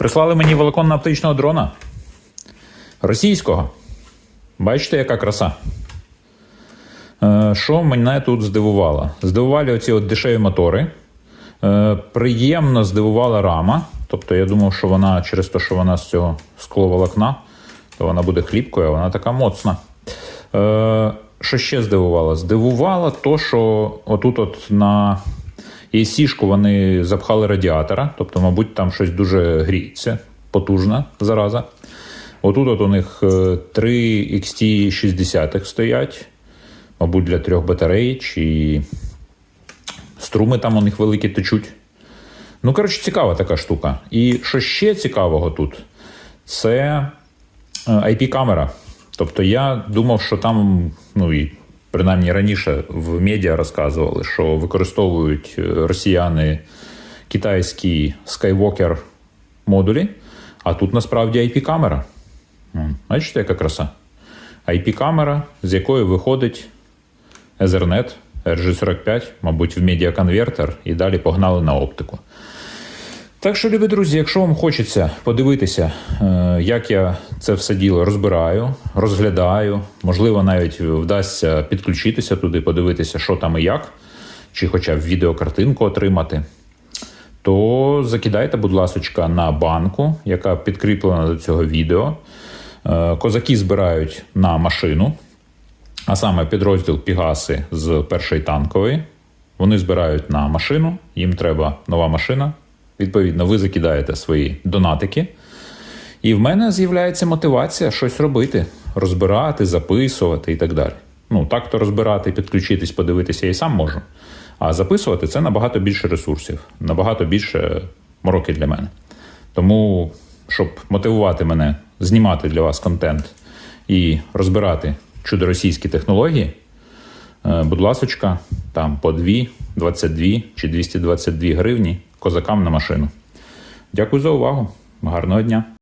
Прислали мені волоконно-оптичного дрона. Російського. Бачите, яка краса? Е, Що мене тут здивувало? Здивували оці от дешеві мотори. Е, Приємно здивувала рама. Тобто я думав, що вона через те, що вона з цього скловолокна, то вона буде хліпкою, а вона така моцна. Е, Що ще здивувало? Здивувало то, що отут от на AC-шку вони запхали радіатора, тобто, мабуть, там щось дуже гріється, потужна зараза. Отут от у них е, три XT60 стоять, мабуть, для трьох батарей, чи струми там у них великі течуть. Ну, коротше, цікава така штука. І що ще цікавого тут, це е, IP-камера. Тобто я думав, що там, ну і принаймні раніше в медіа розказували, що використовують е, росіяни китайські Skywalker модулі, а тут насправді IP-камера. Бачите, яка краса? IP-камера, з якої виходить Ethernet RG45, мабуть, в медіаконвертер, і далі погнали на оптику. Так що, любі друзі, якщо вам хочеться подивитися, е, як я це все діло розбираю, розглядаю, можливо, навіть вдасться підключитися туди, подивитися, що там і як, чи хоча б відеокартинку отримати, то закидайте, будь ласка, на банку, яка підкріплена до цього відео. Е, Козаки збирають на машину, а саме підрозділ Пігаси з першої танкової. Вони збирають на машину, їм треба нова машина. Відповідно, ви закидаєте свої донатики. І в мене з'являється мотивація щось робити, розбирати, записувати і так далі. Ну, так то розбирати, підключитись, подивитися я і сам можу. А записувати це набагато більше ресурсів, набагато більше мороки для мене. Тому, щоб мотивувати мене знімати для вас контент і розбирати чудо-російські технології, е, будь ласочка, там по 2, 22 чи 222 гривні козакам на машину. Дякую за увагу. Гарного дня!